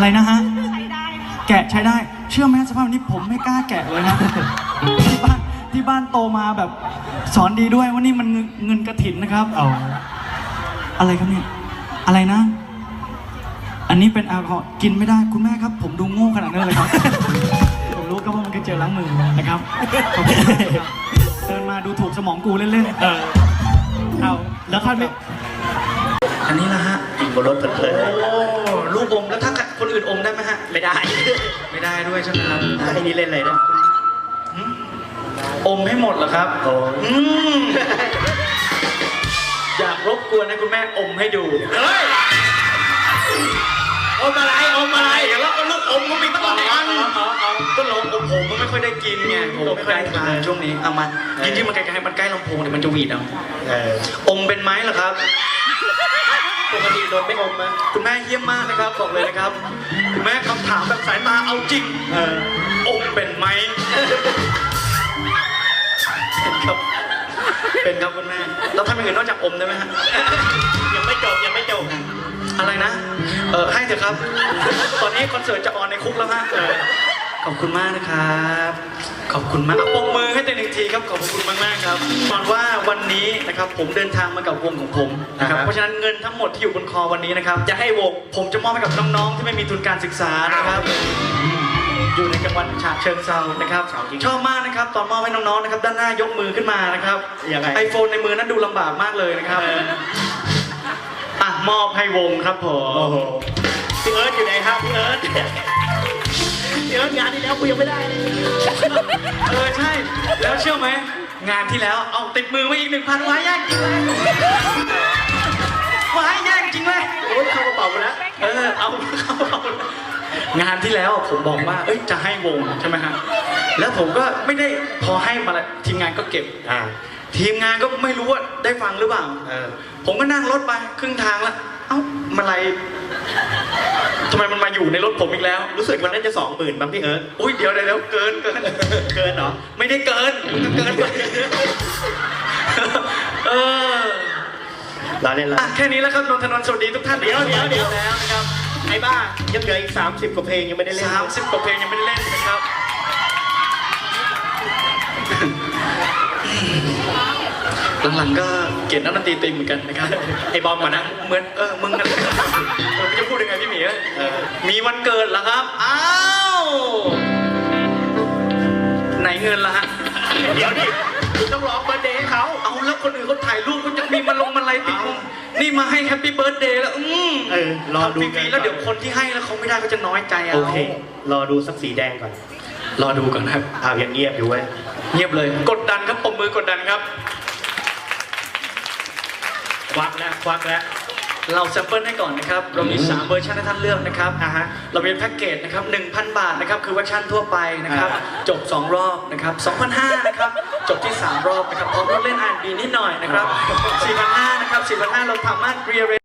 อะไรนะฮะ ใช้ได้ค่ะแกะใช้ได้ เชื่อไหมสภาพนี้ผมไม่กล้าแกะเลยนะ ที่บ้านที่บ้านโตมาแบบสอนดีด้วยว่านี่มันเงินเงินกระถินนะครับ เอาอะไรครับเนี่ย อะไรนะ อันนี้เป็นแอลกอฮอล์กินไม่ได้คุณแม่ครับ ผมดูโง่ขนาดนั้นเลยครับ ผมรู้ครับว่ามันคือเจลล้างมือนะครับขอบคุณมากครับเดินมาดูถูกสมองกูเล่นเออ เอา แล้วท่านไม่ๆอันนี้ละฮะกินบนรถเพลินโนอื่นอมได้ไหมฮะๆไม่ได้ ไม่ได้ด้วยใช่ไหมครับไอ้นี่เล่นอะไรนะอมให้หมดเหรอครับโอ้อืมอยากรบกวนให้คุณแม่อมให้ดู เฮ้ย อมอะไร อมอะไร เดี๋ยวแล้วก็ลูกอมก็มีตั้งหลายอันก็ลองอมผมมันไม่ค่อยได้กินไงผมไม่ค่อยได้ทานช่วงนี้ เอามาเออยิ่งๆมันใกล้ๆมันใกล้ลำโพงเดี๋ยวมันจะหวีดเอาเอออมเป็นไหมเหรอครับ ปกติโดนไม่อมมั้ยคุณแม่เยี่ยมมากนะครับบอกเลยนะครับคุณแม่คำถามแบบสายตาเอาจริงเอออมเป็นไหมเป็นครับเป็นครับคุณแม่เราทำอย่างอื่นนอกจากอมได้ไหมฮะยังไม่จบยังไม่จบอะไรนะเออให้เถอะครับ ตอนนี้คอนเสิร์ตจะออนในคุกแล้วฮะเออขอบคุณมากนะครับ ขอบคุณมากเอาปรบมือให้ตัวเองหนึ่งทีครับ ขอบคุณมากมากๆครับก่อนว่าวันนี้นะครับผมเดินทางมากับวงของผมนะครับอ่าฮะเพราะฉะนั้นเงินทั้งหมดที่อยู่บนคอวันนี้นะครับจะให้วงผมจะมอบให้กับน้องๆที่ไม่มีทุนการศึกษานะครับอยู่ในจังหวัดฉะเชิงเซานะครับชอบมากนะครับตอนมอบให้น้องๆนะครับด้านหน้ายกมือขึ้นมานะครับยังไง ไอโฟนในมือนั้นดูลำบากมากเลยนะครับอะมอบให้วงครับผมโอ้โหพี่เอิร์ธอยู่ไหนครับพี่เอิร์ธพี่เอิร์ธงานที่แล้วกูยังไม่ได้เลย เออใช่ แล้วเชื่อไหม งานที่แล้วเอาติดมือมาอีกหนึ่งพันว้ายยากจริงเลยว้ายยากจริงเลยโอ้ยเข้ากระเป๋าไปแล้วเออเอาเข้าเอางานที่แล้วผมบอกว่า เอ้ยจะให้วงใช่ไหมฮะแล้วผมก็ไม่ได้พอให้มาแล้วทีมงานก็เก็บอ่าทีมงานก็ไม่รู้ว่าได้ฟังหรือเปล่าเออผมก็นั่งรถไปครึ่งทางแล้ว เอ้ามาอะไรทำไมมันมาอยู่ในรถผมอีกแล้ว รู้สึกวันนั้นจะสองหมื่นบ้างพี่เอิร์ธอุ้ยเดี๋ยวเดี๋ยวเดี๋ยวเกินเกินเกินเหรอไม่ได้เกินมันก็เกินไปเออเราเล่นละอะแค่นี้แล้วครับนนทนนท์สวัสดีทุกท่านเดี๋ยวเดี๋ยวเดี๋ยวแล้วนะครับไอ้บ้ายังเหลืออีก 30กว่าเพลงยังไม่ได้เล่นสามสิบกว่าเพลงยังไม่ได้เล่นนะครับ หลังๆก็เกลียดนักดนตรีตีเหมือนกันนะครับ ไอ้บอมมานะ เหมือนเออมึงกันเออพี่จะพูดยังไงพี่หมีเออมีวันเกิดเหรอครับ อ้าว ไหนเงินล่ะฮะ เดี๋ยวดิคุณต้องร้องเบอร์ธเดย์ให้เขา เอาแล้วคนอื่นเขาถ่ายรูปก็จะมีมาลงมาอะไรติดมุมนี่มาให้แฮปปี้เบิร์ดเดย์แล้วอืมเออรอดูทำฟรีๆแล้วเดี๋ยวคนที่ให้แล้วเขาไม่ได้เขาจะน้อยใจเอาโอเค รอดูสักสีแดงก่อนรอดูก่อนนะครับอ้าวยังเงียบอยู่เว้ย เงียบเลย กดดันครับปมมือกดดันครับ ควักแล้วควักแล้วเราแซมเปิลให้ก่อนนะครับ เรามี 3 เวอร์ชันให้ท่านเลือกนะครับอ่าฮะเรามีแพ็กเกจนะครับ1,000 บาทนะครับ คือเวอร์ชันทั่วไปนะครับอ่าจบ 2 รอบนะครับ2,500นะครับ จบที่ 3 รอบนะครับพร้อมเล่นอ่านบีนิดหน่อยนะครับ4,500นะครับ4,500เราสามารถเรีย